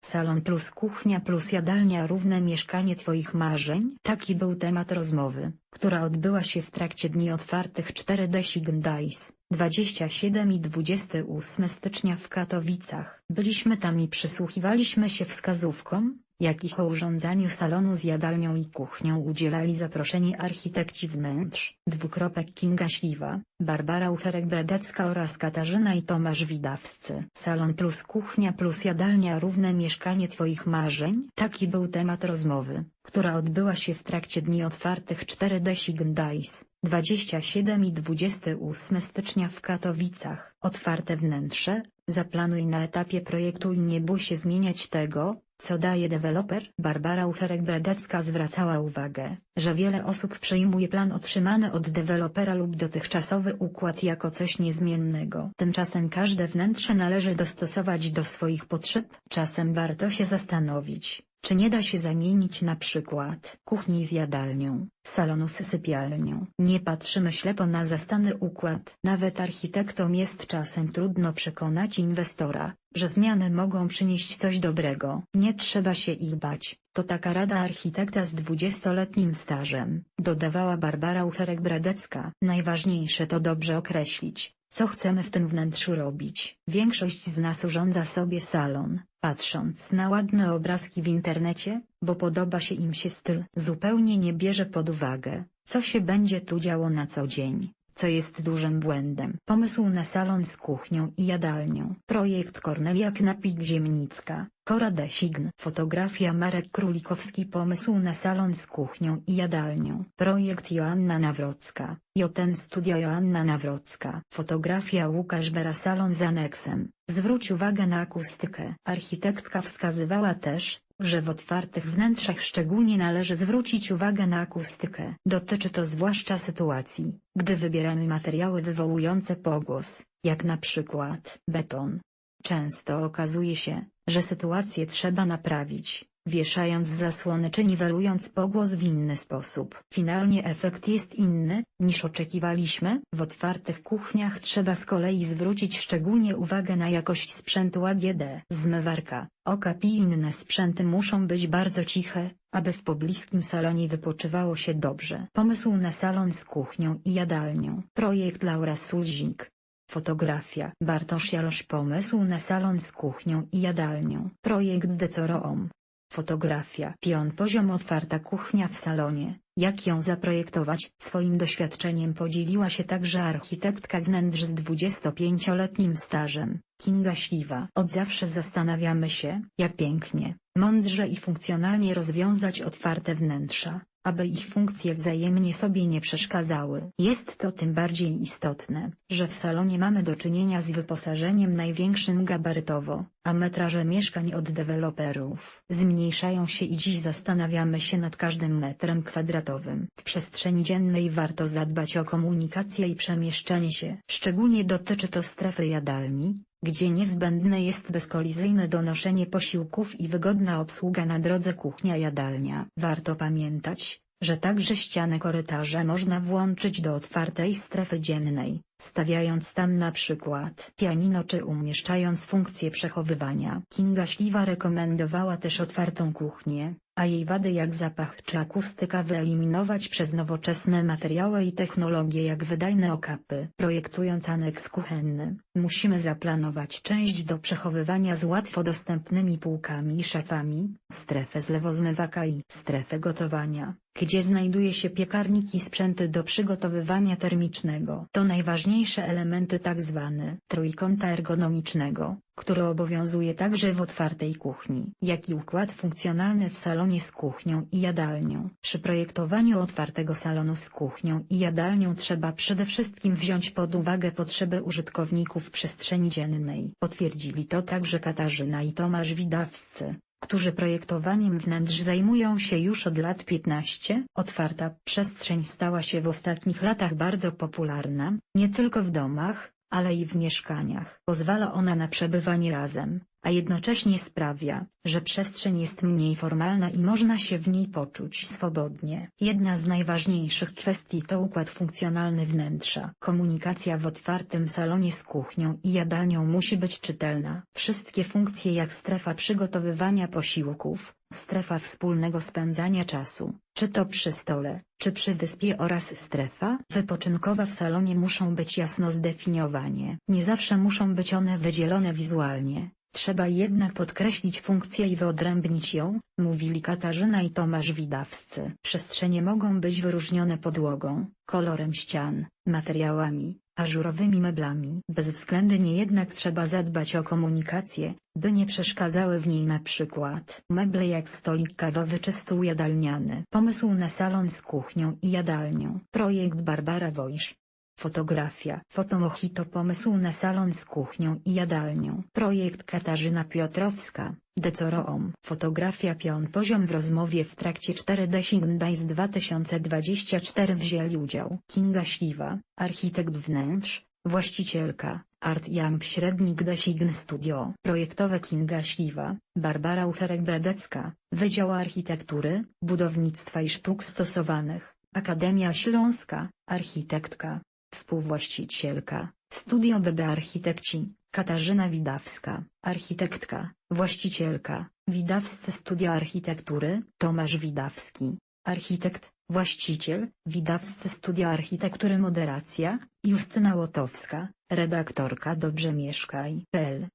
Salon plus kuchnia plus jadalnia równe mieszkanie Twoich marzeń? Taki był temat rozmowy, która odbyła się w trakcie dni otwartych 4D Signdais, 27 i 28 stycznia w Katowicach. Byliśmy tam i przysłuchiwaliśmy się wskazówkom, jakich o urządzaniu salonu z jadalnią i kuchnią udzielali zaproszeni architekci wnętrz, dwukropek Kinga Śliwa, Barbara Ucherek-Bradecka oraz Katarzyna i Tomasz Widawscy. Salon plus kuchnia plus jadalnia równe mieszkanie Twoich marzeń? Taki był temat rozmowy, która odbyła się w trakcie dni otwartych 4D Signdais, 27 i 28 stycznia w Katowicach. Otwarte wnętrze, zaplanuj na etapie projektu i nie bój się zmieniać tego, co daje deweloper? Barbara Ucherek-Bradecka zwracała uwagę, że wiele osób przyjmuje plan otrzymany od dewelopera lub dotychczasowy układ jako coś niezmiennego. Tymczasem każde wnętrze należy dostosować do swoich potrzeb. Czasem warto się zastanowić, czy nie da się zamienić na przykład kuchni z jadalnią, salonu z sypialnią? Nie patrzymy ślepo na zastany układ. Nawet architektom jest czasem trudno przekonać inwestora, że zmiany mogą przynieść coś dobrego. Nie trzeba się ich bać, to taka rada architekta z dwudziestoletnim stażem, dodawała Barbara Ucherek-Bradecka. Najważniejsze to dobrze określić, co chcemy w tym wnętrzu robić? Większość z nas urządza sobie salon, patrząc na ładne obrazki w internecie, bo podoba się im się styl. Zupełnie nie bierze pod uwagę, co się będzie tu działo na co dzień, co jest dużym błędem. Pomysł na salon z kuchnią i jadalnią. Projekt Kornelia Knapik-Ziemnicka, Kora Design. Fotografia Marek Królikowski Pomysł na salon z kuchnią i jadalnią. Projekt Joanna Nawrocka, Joten Studio Joanna Nawrocka. Fotografia Łukasz Bera Salon z aneksem. Zwróć uwagę na akustykę. Architektka wskazywała też, że w otwartych wnętrzach szczególnie należy zwrócić uwagę na akustykę. Dotyczy to zwłaszcza sytuacji, gdy wybieramy materiały wywołujące pogłos, jak na przykład beton. Często okazuje się, że sytuację trzeba naprawić, wieszając zasłony czy niwelując pogłos w inny sposób. Finalnie efekt jest inny, niż oczekiwaliśmy. W otwartych kuchniach trzeba z kolei zwrócić szczególnie uwagę na jakość sprzętu AGD. Zmywarka, okap i inne sprzęty muszą być bardzo ciche, aby w pobliskim salonie wypoczywało się dobrze. Pomysł na salon z kuchnią i jadalnią. Projekt Laura Sulzik. Fotografia Bartosz Jalosz Pomysł na salon z kuchnią i jadalnią. Projekt Decoroom. Fotografia Pion Poziom Otwarta kuchnia w salonie. Jak ją zaprojektować? Swoim doświadczeniem podzieliła się także architektka wnętrz z 25-letnim stażem, Kinga Śliwa. Od zawsze zastanawiamy się, jak pięknie, mądrze i funkcjonalnie rozwiązać otwarte wnętrza aby ich funkcje wzajemnie sobie nie przeszkadzały. Jest to tym bardziej istotne, że w salonie mamy do czynienia z wyposażeniem największym gabarytowo, a metraże mieszkań od deweloperów zmniejszają się i dziś zastanawiamy się nad każdym metrem kwadratowym. W przestrzeni dziennej warto zadbać o komunikację i przemieszczanie się. Szczególnie dotyczy to strefy jadalni, gdzie niezbędne jest bezkolizyjne donoszenie posiłków i wygodna obsługa na drodze kuchnia-jadalnia. Warto pamiętać, że także ściany korytarza można włączyć do otwartej strefy dziennej, stawiając tam na przykład pianino czy umieszczając funkcję przechowywania. Kinga Śliwa rekomendowała też otwartą kuchnię, a jej wady jak zapach czy akustyka wyeliminować przez nowoczesne materiały i technologie jak wydajne okapy. Projektując aneks kuchenny, musimy zaplanować część do przechowywania z łatwo dostępnymi półkami i szafami, strefę zlewozmywaka i strefę gotowania, gdzie znajduje się piekarnik i sprzęty do przygotowywania termicznego. To najważniejsze elementy tzw. trójkąta ergonomicznego, który obowiązuje także w otwartej kuchni. Jak i układ funkcjonalny w salonie z kuchnią i jadalnią. Przy projektowaniu otwartego salonu z kuchnią i jadalnią trzeba przede wszystkim wziąć pod uwagę potrzeby użytkowników przestrzeni dziennej. Potwierdzili to także Katarzyna i Tomasz Widawscy którzy projektowaniem wnętrz zajmują się już od lat 15. Otwarta przestrzeń stała się w ostatnich latach bardzo popularna, nie tylko w domach, ale i w mieszkaniach. Pozwala ona na przebywanie razem, a jednocześnie sprawia, że przestrzeń jest mniej formalna i można się w niej poczuć swobodnie. Jedna z najważniejszych kwestii to układ funkcjonalny wnętrza. Komunikacja w otwartym salonie z kuchnią i jadalnią musi być czytelna. Wszystkie funkcje jak strefa przygotowywania posiłków, strefa wspólnego spędzania czasu, czy to przy stole, czy przy wyspie oraz strefa wypoczynkowa w salonie muszą być jasno zdefiniowane. Nie zawsze muszą być one wydzielone wizualnie, trzeba jednak podkreślić funkcję i wyodrębnić ją, mówili Katarzyna i Tomasz Widawscy. Przestrzenie mogą być wyróżnione podłogą, kolorem ścian, materiałami, ażurowymi meblami. Bezwzględnie jednak trzeba zadbać o komunikację, by nie przeszkadzały w niej na przykład meble jak stolik kawowy czy stół jadalniany. Pomysł na salon z kuchnią i jadalnią. Projekt Barbara Wojsz. Fotografia. Fotomochito pomysł na salon z kuchnią i jadalnią. Projekt Katarzyna Piotrowska. Decoroom. Fotografia pion poziom w rozmowie w trakcie 4D Sign 2024 wzięli udział Kinga Śliwa, architekt wnętrz, właścicielka, Art Jamp Średnik Design Studio. Projektowe Kinga Śliwa, Barbara Ucherek-Bradecka, Wydział Architektury, Budownictwa i Sztuk Stosowanych, Akademia Śląska, architektka, współwłaścicielka, Studio BB Architekci, Katarzyna Widawska, architektka, właścicielka, Widawscy Studia Architektury, Tomasz Widawski, architekt, właściciel, Widawscy Studia Architektury Moderacja, Justyna Łotowska, redaktorka Dobrze Mieszkaj.pl